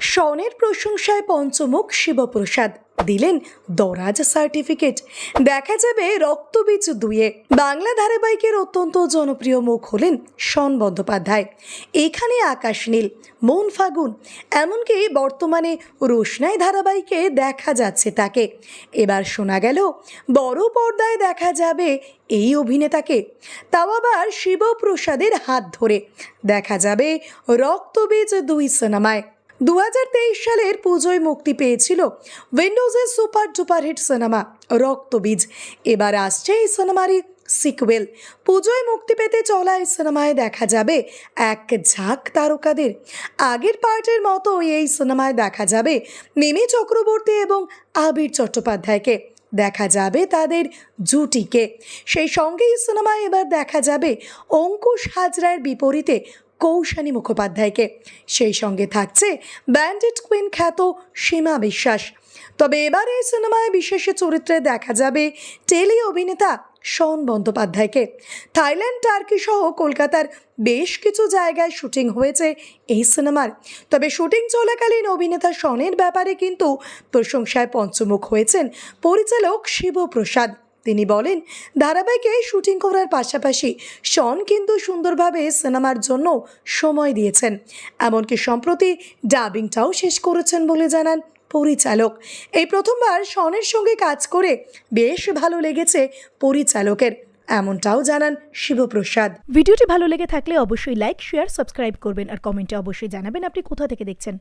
শনের প্রশংসায় পঞ্চমুখ শিবপ্রসাদ। দিলেন দরাজ সার্টিফিকেট। দেখা যাবে রক্তবীজ দুয়ে। বাংলা ধারাবাহিকের অত্যন্ত জনপ্রিয় মুখ হলেন শন বন্দ্যোপাধ্যায়। এখানে আকাশ নীল, মন ফাগুন। এমনকি বর্তমানে রোশনাই ধারাবাহিকে দেখা যাচ্ছে তাকে। এবার শোনা গেল, বড় পর্দায় দেখা যাবে এই অভিনেতাকে। তাও আবার শিবপ্রসাদের হাত ধরে। দেখা যাবে রক্তবীজ দুই সিনেমায়। দু হাজার তেইশ সালের পুজোয় মুক্তি পেয়েছিল উইন্ডোজের super duper hit cinema Raktabeej. এবার আসছে এই সিনেমারই সিকুয়েল পুজোয় মুক্তি পেতে চলা এই সিনেমায় দেখা যাবে এক ঝাঁক তারকাদের। আগের পার্টের মতো এই সিনেমায় দেখা যাবে মিমি চক্রবর্তী এবং আবির চট্টোপাধ্যায়কে। দেখা যাবে তাদের জুটিকে। সেই সঙ্গে এই সিনেমায় এবার দেখা যাবে অঙ্কুশ হাজরার বিপরীতে কৌশানী মুখোপাধ্যায়কে। সেই সঙ্গে থাকছে ব্যান্ডেড কুইন খ্যাত সীমা বিশ্বাস। তবে এবার এই সিনেমায় বিশেষ চরিত্রে দেখা যাবে টেলি অভিনেতা শন বন্দ্যোপাধ্যায়কে। থাইল্যান্ড, টার্কি সহ কলকাতার বেশ কিছু জায়গায় শুটিং হয়েছে এই সিনেমার। তবে শুটিং চলাকালীন অভিনেতা শনের ব্যাপারে কিন্তু প্রশংসায় পঞ্চমুখ হয়েছেন পরিচালক শিবপ্রসাদ। তিনি বলেন, ধারাবাহিকে শুটিং করার পাশাপাশি শন কিন্তু সুন্দরভাবে সিনেমার জন্য সময় দিয়েছেন। এমনকি সম্প্রতি ডাবিংটাও শেষ করেছেন বলে জানান পরিচালক। এই প্রথমবার শনের সঙ্গে কাজ করে বেশ ভালো লেগেছে পরিচালকের, এমনটাও জানান শিবপ্রসাদ। ভিডিওটি ভালো লেগে থাকলে অবশ্যই লাইক, শেয়ার, সাবস্ক্রাইব করবেন আর কমেন্টে অবশ্যই জানাবেন আপনি কোথা থেকে দেখছেন।